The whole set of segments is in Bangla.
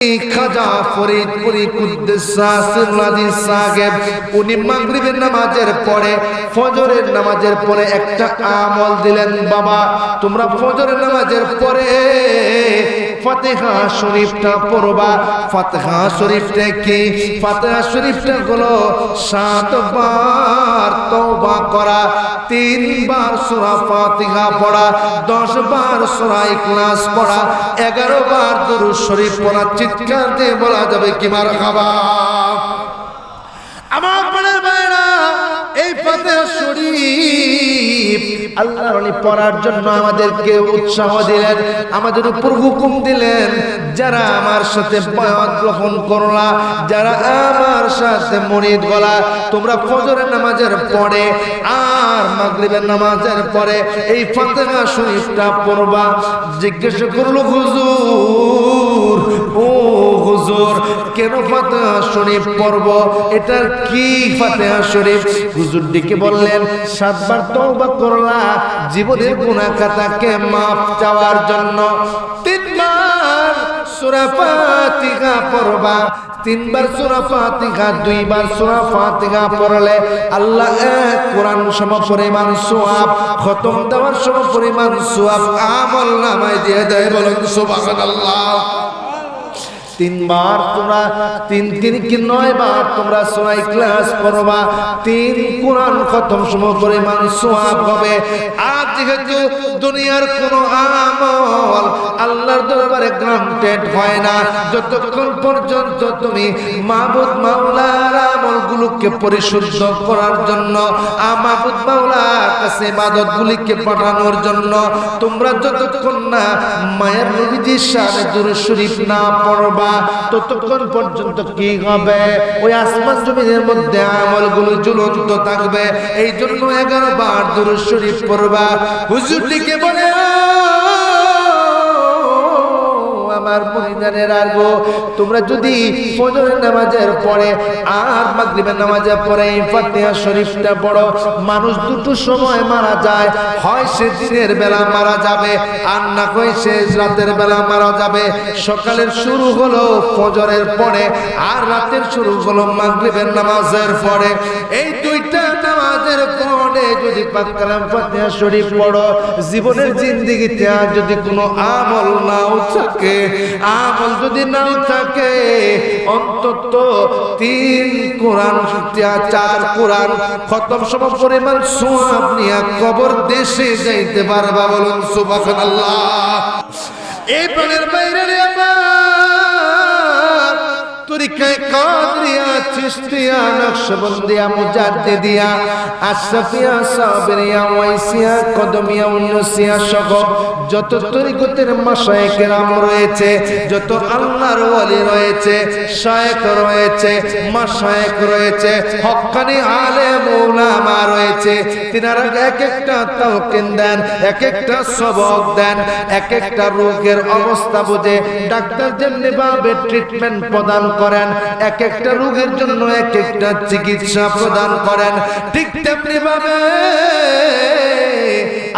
খাজা ফরিদপুরি কুদ্দুসা সিরলাদি সাহেব উনি মাগরিবের নামাজের পরে, ফজরের নামাজের পরে একটা আমল দিলেন, বাবা, তোমরা ফজরের নামাজের পরে ফাতিহা শরীফটা পড়বা। ফাতিহা শরীফটা কি? ফাতিহা শরীফটা হলো সাতবার তওবা করা, তিনবার সূরা ফাতিহা পড়া দশ বার সূরা ইখলাস পড়া এগারো বার দুরূদ শরীফ পড়া চিৎকার দিয়ে বলা যাবে কি মার খাবা আমার ভাইরা এই পথে শরীফ আল্লাহ পড়ার জন্য আমাদেরকে উৎসাহ দিলেন, আমাদের উপর হুকুম দিলেন যারা আমার সাথে বয়াত গ্রহণ করলা, যারা আমার সাথে মরিদ গলা, তোমরা ফজরের নামাজের পরে আর মাগরিবের নামাজের পরে এই ফাতিহা শরীফটা পড়বা। জিজ্ঞেস করল, হুজুর, ও হুজুর, কেন ফাতিহা শরীফ পড়ব? এটার কি ফাতিহা শরীফ? হুজুর ডেকে বললেন, সাতবার তওবা করলা, জীবনের গুনাহ খাতাকে মাফ চাওয়ার জন্য তিনবার সূরা ফাতিহা পড়বা, তিনবার সুরা ফাতিহা, দুইবার সুরা ফাতিহা পড়লে আল্লাহ এক কোরআন সম পরিমাণ সোয়াব, খতম দেওয়ার সম পরিমাণ সোয়াব আমল নামায় দিয়ে দেয় বলেন সুবহানাল্লাহ। তিনবার তোমরা, তিন তিন কি নয় বার তোমরা সোয়াই ক্লাস করবা? তিন কোরআন খতম সম পরিমাণ সোয়াব হবে। আর যেহেতু দুনিয়ার কোন আমল আল্লাহর দরবারে গ্রান্টেড হয় না, যতক্ষণ পর্যন্ত তুমি মাহবুদ মাওলার আমলগুলোকে পরিশুদ্ধ করার জন্য, মাহবুদ মাওলার কাছে ইবাদতগুলিকে পাঠানোর জন্য তোমরা যতক্ষণ না মায়ের নবীজির শানে দুরূদ শরীফ না পড়বা ততক্ষণ পর্যন্ত কি হবে? ওই আসমান জমিনের মধ্যে আমলগুলো ঝুলন্ত থাকবে। এই জন্য এগারো বার দুরূদ শরীফ পড়বা। হুজুরটিকে বলে আমার মহিদানের আরগো তোমরা যদি ফজরের নামাজের পরে আর মাগরিবের নামাজের পরে এই ফাতিহা শরীফটা পড়ো, মানুষ দুটো সময় মারা যায়। হয় সে দিনের বেলা মারা যাবে, আর না হয় সে রাতের বেলা মারা যাবে। সকালের শুরু হলো ফজরের পরে, আর রাতের শুরু হলো মাগরিবের নামাজের পরে। এই দুইটা নামাজের পরে যদি পাক কালাম ফাতিহা শরীফ পড়ো, জীবনের জিন্দেগিতে আর যদি কোনো আমল নাও থাকে আমল যদি নাও থাকে, অন্তত তিন কোরআন, চার কোরআন খতম সম পরিমাণ সোয়াব নিয়ে কবর দেশে যাইতে পারবা বলুন সুবহানাল্লাহ। এই প্রাণের বাইরে এক একটা দেন, এক একটা সবক দেন, এক একটা রোগের অবস্থা বুঝে ডাক্তার যেমনি ভাবে ট্রিটমেন্ট প্রদান করেন এক একটা রোগের জন্য এক একটা চিকিৎসা প্রদান করেন। ঠিক তেমনি ভাবে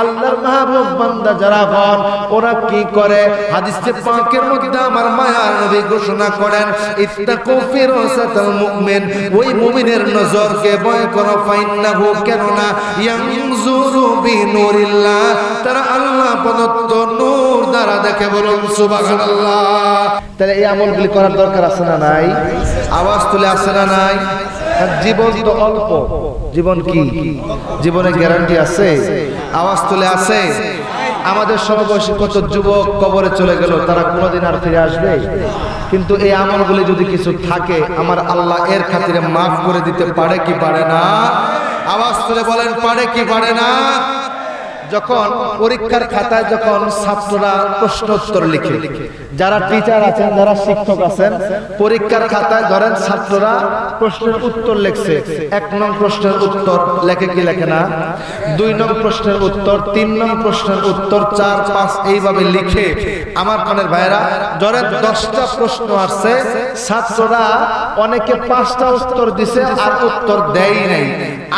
আল্লাহর মাহবুব বান্দা যারা হন ওরা কি করে? হাদিসে পাকের মধ্যে আমার মায়ার নবী ঘোষণা করেন ইত্তাকু ফিরাসাতাল মুমিন ওই মুমিনের নজরকে ভয় করো ফাইন্নাহু কেননা ইয়ানজুরু বিনুরিল্লাহ তারা আল্লাহ প্রদত্ত নূর দ্বারা দেখে বলুন সুবহানাল্লাহ। তাহলে এই আমলগুলি করার দরকার আছে না নাই? আওয়াজ তুলে আছে না নাই? জীবন তো অল্প। জীবন কি? জীবনে গ্যারান্টি আছে? আওয়াজ তুলে আছে? আমাদের সমবয়সী কত যুবক কবরে চলে গেল, তারা কোনোদিন আর ফিরে আসবে? কিন্তু এই আমলগুলি যদি কিছু থাকে, আমার আল্লাহ এর খাতিরে মাফ করে দিতে পারে কি পারে না? আওয়াজ তুলে বলেন, পারে কি পারে না? যখন পরীক্ষার খাতায় যখন ছাত্ররা প্রশ্ন উত্তর লিখে, যারা টিচার আছেন, যারা শিক্ষক আছেন, পরীক্ষার খাতায় ধরেন ছাত্ররা প্রশ্নের উত্তর লিখছে। এক নং প্রশ্নের উত্তর লেখে কি লেখে না? দুই নং প্রশ্নের উত্তর, তিন নং প্রশ্নের উত্তর, চার, পাঁচ এইভাবে লিখে আমার কানের ভাইরা ধরেন দশটা প্রশ্ন আসছে, ছাত্ররা অনেকে পাঁচটা উত্তর দিছে আর উত্তর দেয় নাই।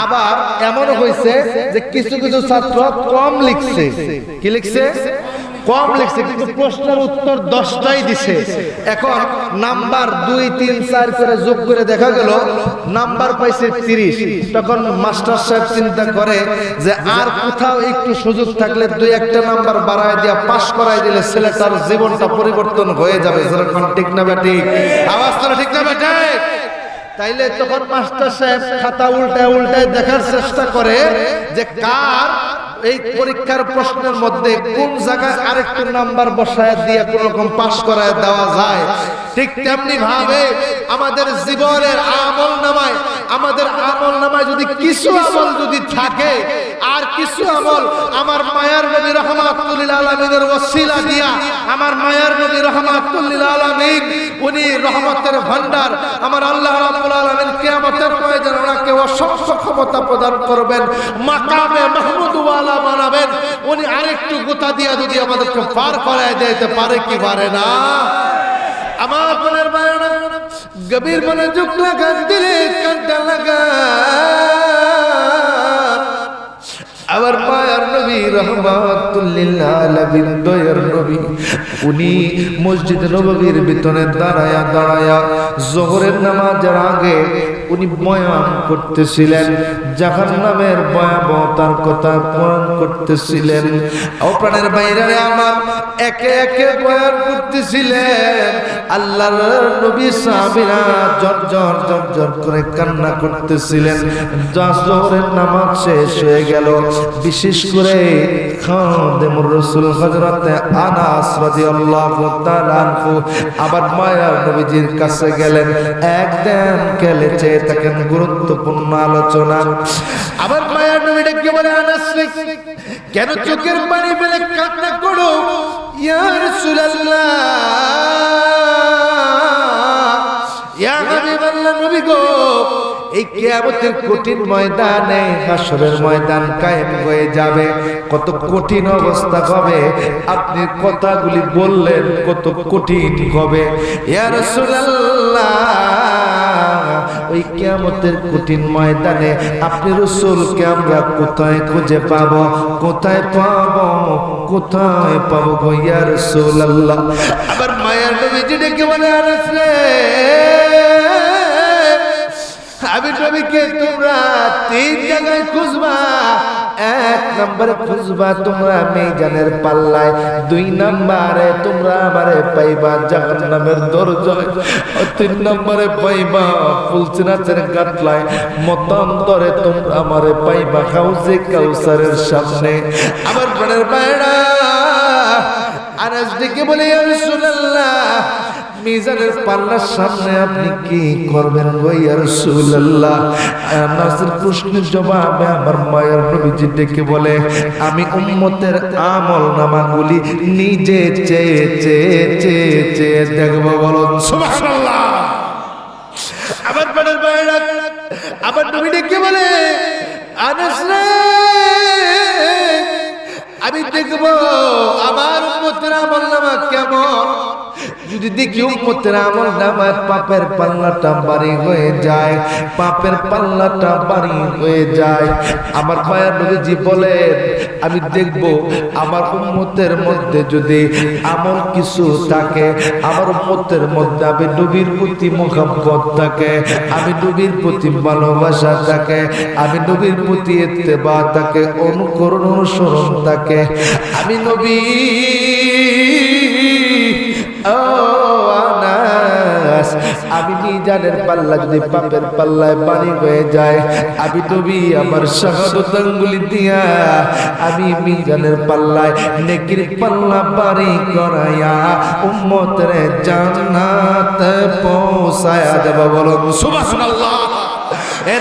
আবার এমন হয়েছে যে কিছু কিছু ছাত্র কম লিখছে। কি লিখছে? কম লিখছে, কিন্তু প্রশ্নের উত্তর দশটাই দিছে। এখন নাম্বার দুই, তিন, চার করে যোগ করে দেখা গেল, নাম্বার পাইছে তিরিশ। তখন মাস্টার সাহেব চিন্তা করে যে আর কোথাও একটু সুযোগ থাকলে দুই একটা নাম্বার বাড়ায় দিয়া পাশ করাই দিলে ছেলে ছেলেটার জীবনটা পরিবর্তন হয়ে যাবে। যেরকম ঠিক না ঠিক? আওয়াজ তো ঠিক না ঠিক? তাইলে তখন মাস্টার সাহেব খাতা উল্টায় উল্টায় দেখার চেষ্টা করে যে কার এই পরীক্ষার প্রশ্নের মধ্যে কোন জায়গায় আরেকটু নাম্বার বসায় দিয়ে কোন রকম পাশ করায় দেওয়া যায়? ঠিক তেমনি ভাবে আমাদের জীবনের আমল নামায়, আমাদের আমল নামায় যদি কিছু আমল যদি থাকে আর কিছু আমল আমার মায়ার নবী রহমাতুল্লিল আলমিনের ওসিলা দিয়া আমার মায়ার নবী রহমাতুল্লিল আলমিন, উনি রহমতের ভান্ডার আমার আল্লাহ রাব্বুল আলামিন কিয়ামতের ময়দানে ওনাকে অসংখ্য ক্ষমতা প্রদান করবেন, মাকামে মাহমুদ ওয়ালা বানাবেন। উনি আরেকটু গোতা দিয়া যদি আমাদেরকে পার করায় দিতে পারে কি পারে না? আমার মনের বায়না গভীর মনে যুগ লাগা দিলে কান্টা লাগা আমার মায়ার নবী রহমাতুল্লিল আলামিন দয়ার নবী। উনি মসজিদ নববীর ভিতরে দাঁড়ায়া দাঁড়ায়া জোহরের নামাজের আগে উনি বয়ান করতেছিলেন, জাহান্নামের ভয়াবহতার কথা বয়ান করতেছিলেন। অপ্রাণের বাইরে আমার একে একে বয়ান করতেছিলেন। আল্লাহর নবী সাহাবীরা জর জর জর জর করে কান্না করতেছিলেন। জোহরের নামাজ শেষ হয়ে গেল। বিশেষ করে খাদেমুর রাসূল হযরতে আনাস রাদিয়াল্লাহু তাআলা আবার মায়ার নবীজির কাছে গেলেন। একদম কেলে চেয়ে গুরুত্বপূর্ণ আলোচনা। আবার মায়ার নবী ডেকে বলে আনাস রে, কেন চোখের পানি ফেলে কান্না করো? ইয়া রাসূলুল্লাহ। ইয়া হাবিবাল্লাহ নবী গো। এই কিয়ামতের কঠিন ময়দানে হাসরের ময়দান কায়েম হয়ে যাবে। কত কঠিন অবস্থা হবে। আপনি কথাগুলি বললেন, কত কঠিন হবে। ইয়া রাসূলুল্লাহ, ওই কিয়ামতের কঠিন ময়দানে আপনি রসুলকে আমরা কোথায় খুঁজে পাব? কোথায় পাব? কোথায় পাবো গো ইয়া রাসূলুল্লাহ? আবার মায়ের নবীজি ডেকে বলে আনাস রে আমি নবীকে তোমরা তিন জায়গায় খুঁজবা। এক নম্বরে খুঁজবা তোমরা মেজানের পাল্লায়, দুই নম্বরে তোমরা আমারে পাইবা জাহান্নামের দরজায় তিন নম্বরে পাইবা ফুলচিনাচের গাটলায়। মতান্তরে তোমরা আমারে পাইবা হাউজে কাউসারের সামনে। আমার প্রাণের বাইরা আনাস ডেকে বলে রাসূলুল্লাহ মিজানের পাল্লার সামনে আপনি কি করবেন গো ইয়া রাসূলুল্লাহ? নাসির প্রশ্নের জবাবে আমার মায়ের নবীজি ডেকে বলে, আমি উম্মতের আমল নামাগুলি নিজে চেয়ে চেয়ে চেয়ে চেয়ে দেখব বলুন সুবহানাল্লাহ। আবার পাড়ার বাইরা আবার নবী ডেকে বলে, আনাস আমি দেখব আমার উম্মতের আমল নামা কেমন? যদি দেখি উম্মতের আমল নামার পাপের পাল্লাটা বাড়ি হয়ে যায়, পাপের পাল্লাটা বাড়ি হয়ে যায়। আমার মায়া নবীজি বলেন, আমি দেখব আমার উম্মতের মধ্যে যদি আমল কিছু থাকে, আমার উম্মতের মধ্যে আমি নবীর প্রতি মোহাম্মত থাকে, আমি নবীর প্রতি ভালোবাসা থাকে, আমি নবীর প্রতি ইত্তেবা থাকে, অনুকরণ অনুসরণ থাকে। আমি নবী ও আনাস, আমি মিজানের পাল্লা যদি পাপের পাল্লায় বাড়ি হয়ে যায়? আমি নবী আমার শাহাদত আঙ্গুলি দিয়া, আমি মিজানের পাল্লায় নেকির পাল্লা বাড়ি করাইয়া উম্মতের জান্নাত পৌঁছায়া দেব বলুন, সুবহানাল্লাহ।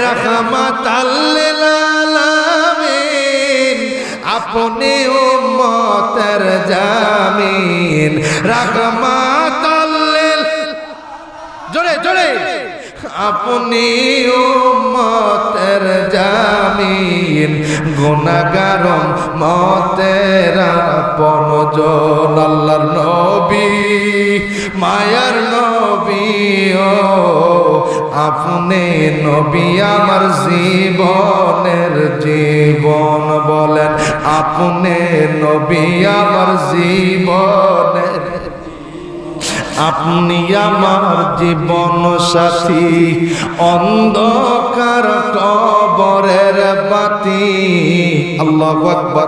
রাহমাতাল লিল আলামিন উম্মতের জামিন। রাহমাতাল লিল জোরে জোরে। আপনি উম্মতের জামিন গুনাহগার মতের আপন জন, আল্লাহর নবী, মায়ার নবী, ও আপনি নবী আমার জীবনের জীবন বলেন, আপনি নবী আমার জীবনের আপনি আমার জীবন সাথী। অন্ধকার কবরের বাতি। আল্লাহ আকবার।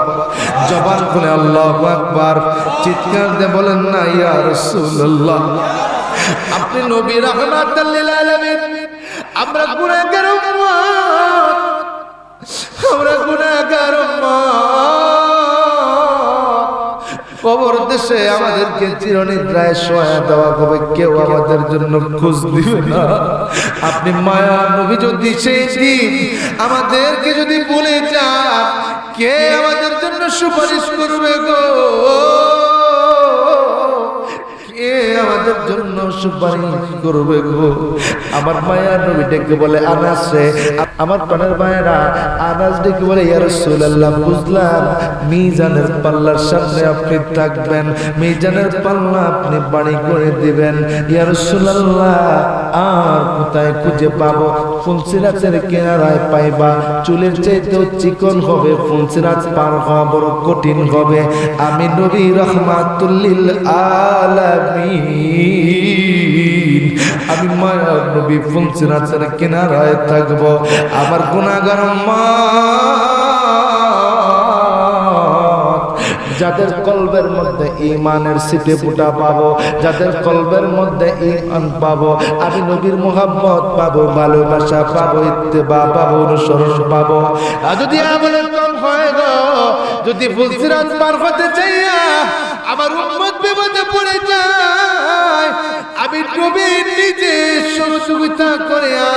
জবান খুলে আল্লাহ আকবার। চিৎকার দিয়ে বলেন, না, ইয়া রাসূলুল্লাহ। আপনি নবী লিল আলামিন। আমরা গুনাহগার উম্মত। আমরা গুনাহগার উম্মত। দেশে আমাদেরকে চিরনিদ্রায় সহায় দেওয়া হবে, কেউ আমাদের জন্য খোঁজ দিবে না। আপনি মায়া নবী যদি সেই আমাদেরকে যদি বলে যান, কে আমাদের জন্য সুপারিশ করবে গো? আমাদের জন্য সুপারিশ করবে গো। আমার মায়া নবী ডেকে বলে, আনাস রে, আমার পানের মায়েরা, আনাস ডেকে বলে ইয়ার সুলাল্লাহ বুঝলাম, মিজানের পাল্লার সামনে আপনি থাকবেন, মিজানের পাল্লা আপনি বাড়ি করে দিবেন। ইয়ার রাসূলুল্লাহ আর কোথায় খুঁজে পাবো? ফুলসিরাতের কিনারায় পাইবা। চুলের চাইতেও চিকন হবে ফুলসিরাত পার হওয়া বড় কঠিন হবে। আমি নবী রহমাতুল্লিল আলামিন। আমি মায়ার নবী ফুলসিরাতের কিনারায় থাকব। আমার গুনাহগার মা যাদের কলবের মধ্যে ইমানের সিটে ফুটা পাবো, যাদের কলবের মধ্যে ইমান পাবো, আমি নবীর মোহাম্মত পাবো, ভালোবাসা পাবো, ইত্তেবা পাবো, অনুসরণ পাবো। আর যদি আমলের কম হয় গো, যদি ফুলসিরাত পার হতে চাইয়া আমার উম্মত বিপদে পড়ে যায়, আমি নবী নিজে সহযোগিতা করিয়া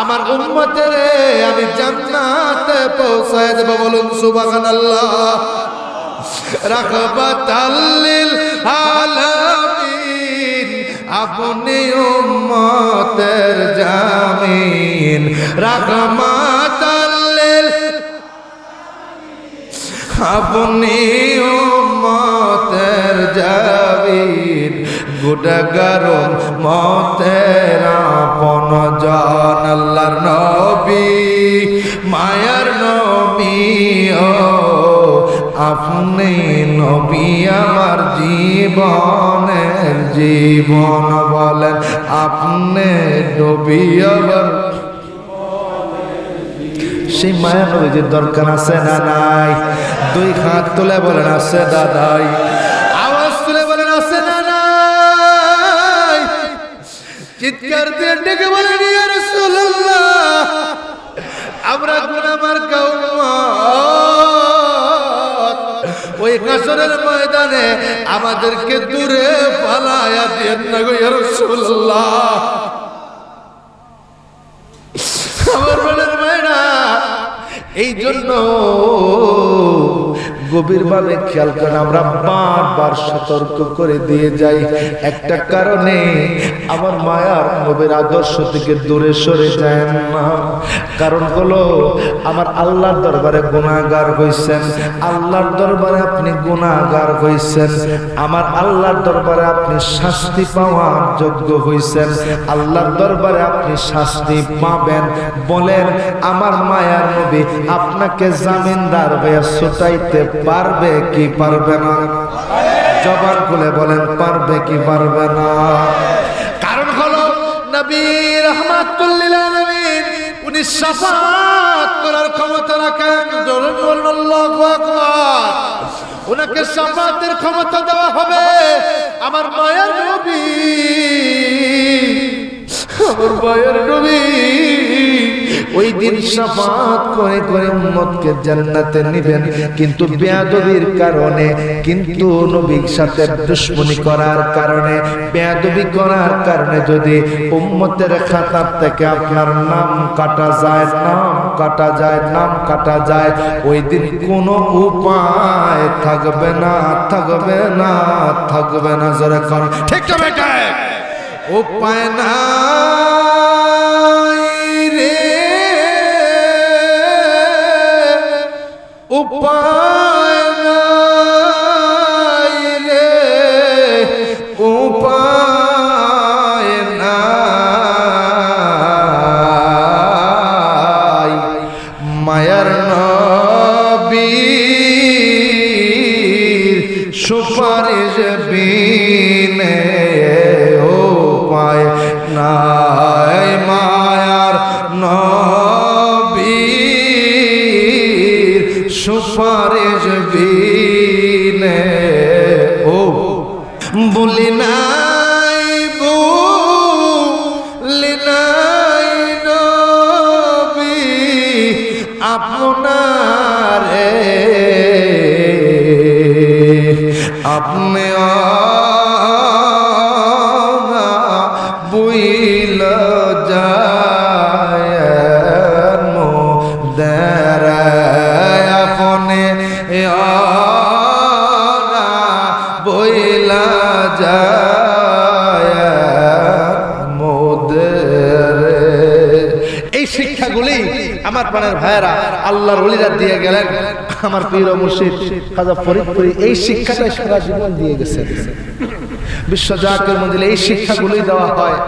আমার উম্মতের, আমি জান্নাতে পৌঁছায় দেব বলুন সুবহানাল্লাহ। রাখবাতাল্লিল আলামিন, আপনি উম্মতের জামিন। রাখমাতাল্লিল আপনি উম্মতের জামিন। গুডাগারম মতের আপন জন, আল্লাহর নবী মায়ার আপনি নবী আমার জীবনের জীবন বলেন, আপনি নবী আমার সেই মায়া নবীজির দরকার আছে না নাই? দুই হাত তুলে বলেন, আছে দাদাই আওয়াজ তুলে বলেন, আছে না নাই? চিৎকার দিয়ে ডেকে বলেন কাসরের ময়দানে আমাদেরকে দূরে পালায়া দিয়ে না গো রাসূলুল্লাহ। আমার বদরের মায়েরা এই জন্য গভীরভাবে খেয়াল করেন আমরা বারবার সতর্ক করে দিয়ে যাই। একটা কারণে আমার মায়ার নবীর আদর্শ থেকে দূরে সরে যায় না। কারণ হলো, আমার আল্লাহর দরবারে গুণাগার হইছেন। আল্লাহর দরবারে আপনি গুণাগার হইছেন। আমার আল্লাহর দরবারে আপনি শাস্তি পাওয়ার যোগ্য হইছেন। আল্লাহর দরবারে আপনি শাস্তি পাবেন। বলেন, আমার মায়ার নবী আপনাকে জামিনদার হয়ে ছুটাইতে পারবে কি পারবে না? জবান খুলে বলেন, পারবে কি পারবে না? কারণ হলো নবী রহমাতুল্লিল আলামিন, উনি শাফাত করার ক্ষমতা রাখেন। জোরে বলুন, আল্লাহু ওনাকে শাফাতের ক্ষমতা দেওয়া হবে। আমার মায়ের নবী। আমার মায়ের নবী। ওই দিন শাফাত করে করে উম্মতকে জান্নাতে নেবেন। কিন্তু বেয়াদবির কারণে, কিন্তু নবীর সাথে দুশ্মনী করার কারণে, বেয়াদবি করার কারণে যদি উম্মতের খাতার থেকে আপনার নাম কাটা যায়, নাম কাটা যায়, নাম কাটা যায়, ওই দিন কোনো উপায় থাকবে না থাকবে না থাকবে না, জোরে কর ঠিক উপায় নাই উপায় বলি নাই বলি নাই নবী আপনারে। আপনি আমার প্রাণের ভাইয়েরা, আল্লাহর অলিরা দিয়ে গেলেন। আমার প্রিয় মুর্শিদ, খাজা ফরিদপুরি এই শিক্ষাটাই সারা জীবন দিয়ে গেছে। বিশ্ব জাকের মন্দিরে এই শিক্ষাগুলোই দেওয়া হয়।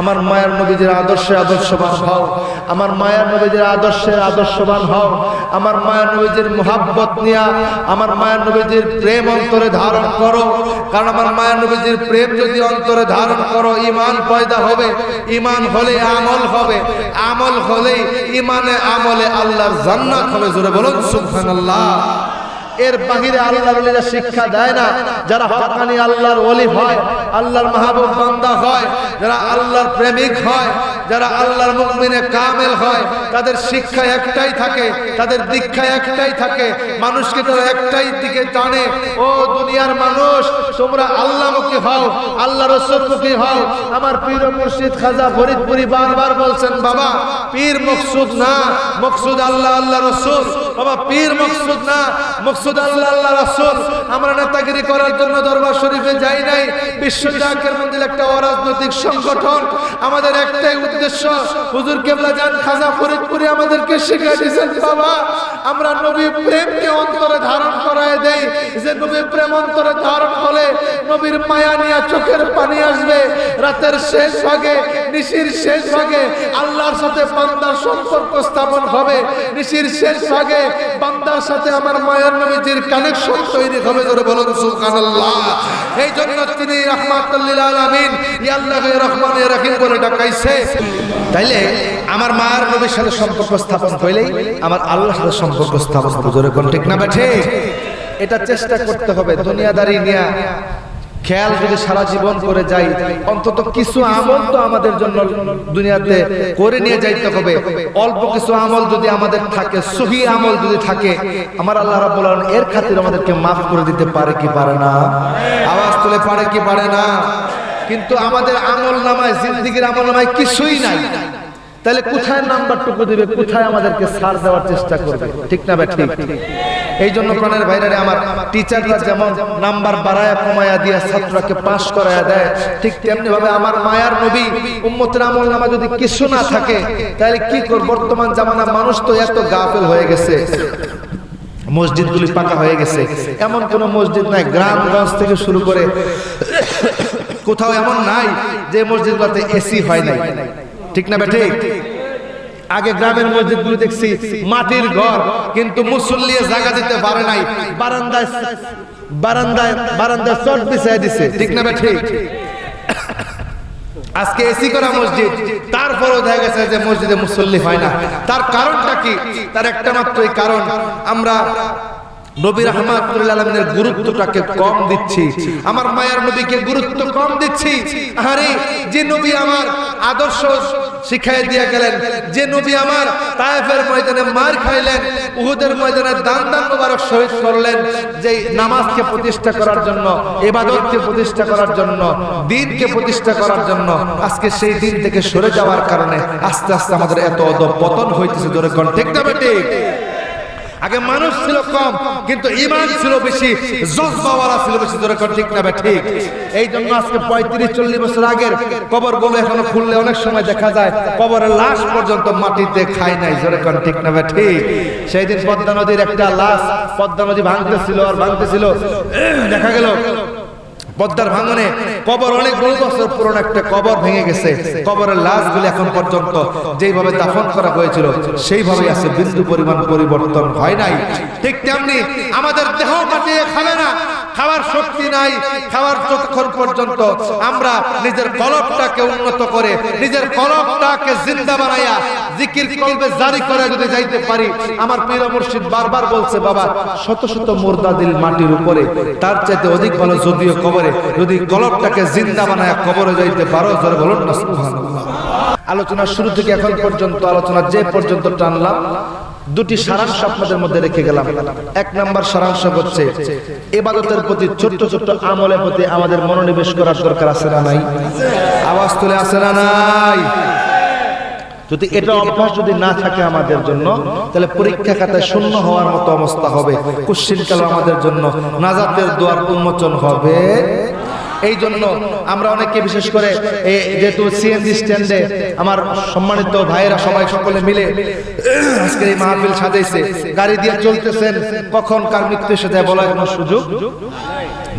আমার মায়ের নবীদের আদর্শে আদর্শবান হও। আমার মায়ের নবীদের আদর্শে আদর্শবান হও। আমার মায়ের নবীদের মোহাব্বত নিয়া আমার মায়ের নবীদের প্রেম অন্তরে ধারণ করো। কারণ আমার মায়ের নবীদের প্রেম যদি অন্তরে ধারণ করো ইমান পয়দা হবে। ইমান হলে আমল হবে। আমল হলে ইমানে আমলে আল্লাহর জান্নাত হবে। জোরে বলুন, সুবহানাল্লাহ। এর বাহিরে আল্লাহর ওলিরা শিক্ষা দেয় না, যারা হকানি আল্লাহর ওলি হয়, আল্লাহর মাহবুব বান্দা হয়, যারা আল্লাহর প্রেমিক হয় যারা আল্লাহর মুমিনে কামেল হয়, তাদের শিক্ষা একটাই থাকে, তাদের দীক্ষা একটাই থাকে, মানুষকে তারা একটাই দিকে টানে। ও দুনিয়ার মানুষ, তোমরা আল্লাহমুখী হও, আল্লাহ রসুলমুখী হও। আমার পীর মুর্শিদ খাজা ফরিদপুরি বারবার বলছেন, বাবা, পীর মকসুদ না, মকসুদ আল্লাহ আল্লাহ রসুল। বাবা, পীর মকসুদ না, মকসুদ আল্লাহ আল্লাহ রসুল। আমরা নেতাগিরি করার জন্য দরবার শরীফে যাই নাই। বিশ্ব জাকের মন্দির একটা অরাজনৈতিক সংগঠন। আমাদের একটাই উদ্দেশ্য, হুজুর কেবলা জান খাজা ফরিদপুরি আমাদেরকে শিখিয়ে দিয়েছেন, বাবা, আমরা নবী প্রেমকে অন্তরে ধারণ করায় দেই। যে নবী প্রেম অন্তরে ধারণ হলে নবীর মায়া নিয়ে চোখের পানি আসবে। রাতের শেষ ভাগে, নিশির শেষ ভাগে আল্লাহর সাথে বান্দার সম্পর্ক স্থাপন হবে। নিশির শেষ ভাগে বান্দার সাথে আমার মায়ের নবীজির কানেকশন তৈরি হবে ধরে বলুন, সুবহানাল্লাহ। এই জন্য তিনি রাহমাতুল্লিল আলামিন ইয়া আল্লাহ রহমান রাহিম বলে ডাকাইছে। তাইলে আমার মায়ের নবীর সাথে সম্পর্ক স্থাপন হইলেই আমার আল্লাহর সাথে সম্পর্ক স্থাপন জোরে কোন ঠিক না বেঠে এটা চেষ্টা করতে হবে দুনিয়াদারি নিয়ে। খেয়াল যদি সারা জীবন করে যাই, অন্তত কিছু আমল তো আমাদের জন্য দুনিয়াতে করে নিয়ে যাইতে হবে। অল্প কিছু আমল যদি আমাদের থাকে, সহি আমল যদি থাকে, আমার আল্লাহ রাব্বুল আলামিন এর খাতির আমাদেরকে মাফ করে দিতে পারে কি পারে না? আওয়াজ তুলে পারে কি পারে না? কিন্তু আমাদের আমল নামায়, জিন্দিগির আমল নামায় কিছুই নাই। তাহলে কোথায় নাম্বারটুকু দিবে, কোথায় আমাদেরকে সার দেওয়ার চেষ্টা করবে? ঠিক না ভাই ঠিক। এই জন্য প্রাণের ভাইরারে আমার টিচাররা যেমন নাম্বার বাড়ায়া, কমায়া দিয়া ছাত্রকে পাস করায়া দেয়, ঠিক তেমনি ভাবে আমার মায়ার নবী উম্মতের আমল নামা যদি কিছু না থাকে, তাহলে কি কর বর্তমান জামানা মানুষ তো এত গাফেল হয়ে গেছে। মসজিদগুলি পাকা হয়ে গেছে। এমন কোন মসজিদ নাই গ্রামগঞ্জ থেকে শুরু করে কোথাও এমন নাই যে মসজিদগুলোতে এসি হয় নাই। ঠিক না বেঠে আগে গ্রামের মসজিদগুলো দেখছি, মাটির ঘর, কিন্তু মুসল্লি জায়গা দিতে পারে নাই। বারান্দায় বারান্দায় বারান্দায় চট দিছে। ঠিক না বেঠে আজকে এসি করা মসজিদ, তারপরও দেখা গেছে যে মসজিদে মুসল্লি হয় না। তার কারণটা কি? তার একটা মাত্রই কারণ, আমরা কম দিচ্ছি। আমার মায়ের গুরুত্ব কম দিচ্ছি। আরে, যে নবী আমার আদর্শ শিখাই গেলেন, যে নবী আমার ময়দানে মার খাইলেন দান দান যে নামাজকে প্রতিষ্ঠা করার জন্য, ইবাদতকে প্রতিষ্ঠা করার জন্য, দিনকে প্রতিষ্ঠা করার জন্য, আজকে সেই দিন থেকে সরে যাওয়ার কারণে আস্তে আস্তে আমাদের এত পতন হইতেছে। ধরে কোন আগে মানুষ ছিল কম, কিন্তু ইমান ছিল বেশি, জজবাওয়ালা ছিল বেশি ধরে কর, ঠিক না ঠিক। এই জন্য আজকে পঁয়ত্রিশ, চল্লিশ বছর আগের কবরগুলো এখনও খুললে অনেক সময় দেখা যায়, কবরের লাশ পর্যন্ত মাটিতে খায় নাই, জোরে কর, ঠিক না ঠিক। সেই দিন পদ্মা নদীর একটা লাশ, পদ্মা নদী ভাঙতেছিল, আর ভাঙতেছিল, দেখা গেল পদ্মার ভাঙনে কবর, অনেক বহু বছর পুরনো একটা কবর ভেঙে গেছে। কবরের লাশগুলি এখন পর্যন্ত যেইভাবে দাফন করা হয়েছিল সেইভাবে আছে বিন্দু পরিমাণ পরিবর্তন হয় নাই। ঠিক তেমনি আমাদের দেহ কাটিয়ে খাবে না খাওয়ার শক্তি নাই, খাওয়ার যতক্ষণ পর্যন্ত। আমরা নিজের কলবটাকে উন্নত করে, নিজের কলবটাকে জিন্দা বানাইয়া জিকির কলবে জারি করে যদি যাইতে পারি, আমার পীর মুর্শিদ বারবার বলছে, বাবা, শত শত মুর্দা দিল মাটির উপরে, তার চাইতে অধিক ভালো যদিও কবরে, যদি কলবটাকে জিন্দা বানায় কবরে যাইতে পারো, জোরে বলুন না, সুবহানাল্লাহ। আলোচনা শুরু থেকে এখন পর্যন্ত, আলোচনা যে পর্যন্ত টানলাম দুটি সারাংশ আপনাদের মধ্যে রেখে গেলাম। এক নাম্বার সারাংশ হচ্ছে, এবাদতের প্রতি ছোট্ট ছোট্ট আমলের প্রতি আমাদের মনোনিবেশ করার দরকার আছে না নাই? আওয়াজ তুলে আছে না নাই? যদি এটা অভ্যাস যদি না থাকে আমাদের জন্য, তাহলে পরীক্ষা খাতায় শূন্য হওয়ার মতো অবস্থা হবে। কুশ্চিন কাল আমাদের জন্য নাজাতের দুয়ার উন্মোচন হবে। এই জন্য আমরা অনেকে বিশেষ করে যেহেতু সিএনজি স্ট্যান্ডে আমার সম্মানিত ভাইয়েরা সবাই সকলে মিলে আজকে এই মাহফিল সাজাইছে। গাড়ি দিয়ে চলতেছেন, কখন কার মৃত্যু সাথে বলার কোনো সুযোগ?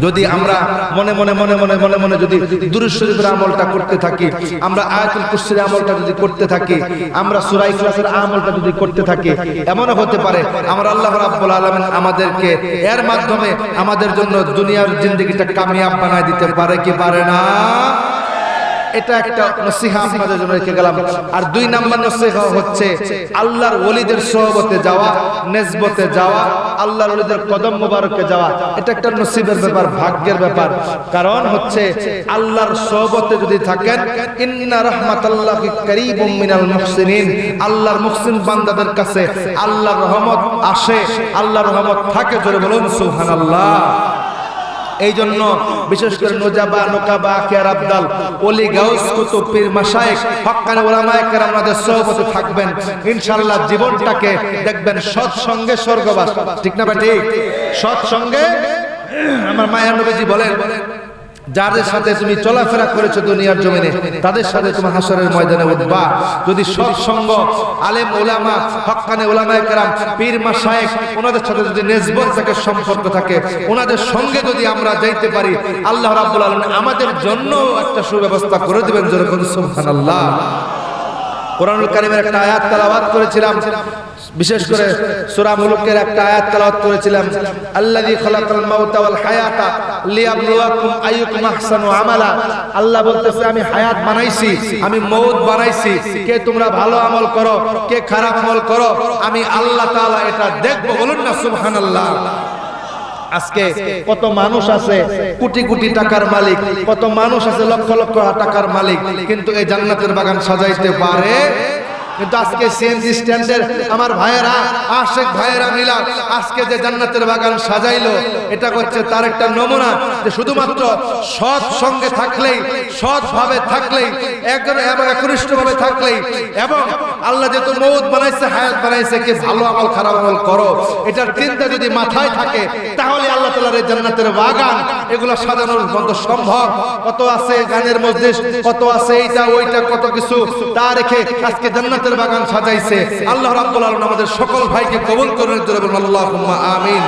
যদি আমরা মনে মনে মনে মনে মনে মনে যদি দুরুদ শরীফের আমলটা করতে থাকি, আমরা আয়াতুল কুরসির আমলটা যদি করতে থাকি, আমরা সূরা ইখলাসের আমলটা যদি করতে থাকি, এমনও হতে পারে আমার আল্লাহ রাব্বুল আলামিন আমাদেরকে এর মাধ্যমে আমাদের জন্য দুনিয়ার জিন্দেগিটা কামিয়াব বানায় দিতে পারে কি পারে না? এটা একটা নসিহা আপনাদের জন্য রেখে গেলাম। আর দুই নাম্বার নসিহা হচ্ছে আল্লাহর ওলিদের সহবতে যাওয়া নেসবতে যাওয়া, আল্লাহর ওলিদের কদম মোবারকে যাওয়া। এটা একটা নসিবের ব্যাপার, ভাগ্যের ব্যাপার। কারণ হচ্ছে আল্লাহর সোহবতে যদি থাকেন, ইন্না রাহমাতাল্লাহি কারীবুম মিনাল মুহসিনিন। আল্লাহর মুহসিন বান্দাদের কাছে আল্লাহর রহমত আসে, আল্লাহর রহমত থাকে, জোরে বলুন, সুবহানাল্লাহ। এই জন্য বিশেষ করে নোজাবা, নোকাবা আখিয়ার আবদাল অলি গাউস, কুতুব পীর, মাশায়েখ, হক্কানি ওলামায়ে কেরাম আমাদের থাকবেন। ইনশাল্লাহ জীবনটাকে দেখবেন সৎ সঙ্গে স্বর্গবাস। ঠিক না ভাই ঠিক? সৎ সঙ্গে আমার মায়ের নবীজি বলেন যাদের সাথে তুমি চলাফেরা করেছ দুনিয়ার জমিনে, তাদের সাথে তোমার হাসরের ময়দানে উঠবা। যদি সৎসঙ্গ, আলেম ওলামা হক্কানে ওলামায়ে কেরাম, পীর, মাশায়েখ, ওনাদের সাথে যদি নেসবত থাকে, সম্পর্ক থাকে, ওনাদের সঙ্গে যদি আমরা যাইতে পারি, আল্লাহ রাব্বুল আলামিন আমাদের জন্য একটা সুব্যবস্থা করে দেবেন যেরকম সুবহানাল্লাহ। কোরআনুল কারীমের একটা আয়াত তেলাওয়াত করেছিলাম। বিশেষ করে সূরা মুলুকের একটা আয়াত তেলাওয়াত করেছিলাম, আল্লাযী খালাকাল মাউতা ওয়াল হায়াতা লিয়াবলুয়াকুম আইয়ুকুম আহসানু আমালা। আল্লাহ বলতেছে, আমি হায়াত বানাইছি, আমি মৌত বানাইছি। কে তোমরা ভালো আমল করো, কে খারাপ আমল করো, আমি আল্লাহ তাআলা এটা দেখব বলুন না, সুবহানাল্লাহ। আজকে কত মানুষ আছে, কোটি কোটি টাকার মালিক, কত মানুষ আছে, লক্ষ লক্ষ টাকার মালিক, কিন্তু এই জান্নাতের বাগান সাজাইতে পারে কিন্তু আজকে স্ট্যান্ডের আমার ভাইয়েরা, আশেক ভাইয়েরা মিলা আজকে যে জান্নাতের বাগান সাজাইলো, এটা করছে তার একটা নমুনা যে শুধুমাত্র সৎ সঙ্গে থাকলেই, সৎ ভাবে থাকলেই, একজন এবং একনিষ্ঠ ভাবে থাকলেই, এবং আল্লাহ যেহেতু মৌত বানাইছে, হায়াত বানাইছে, কি ভালো আমল, খারাপ আমল করো। এটার চিন্তা যদি মাথায় থাকে, তাহলে আল্লাহ তাআলার এই জান্নাতের বাগান, এগুলো সাজানোর মতো সম্ভব। কত আছে গানের মসজিদ, কত আছে এইটা, ওইটা, কত কিছু, তা রেখে আজকে জান্নাতের বাগান সাজাইছে। আল্লাহ রাব্বুল আলামিন আমাদের সকল ভাইকে কবল করে দেবেন আল্লাহুম্মা আমিন।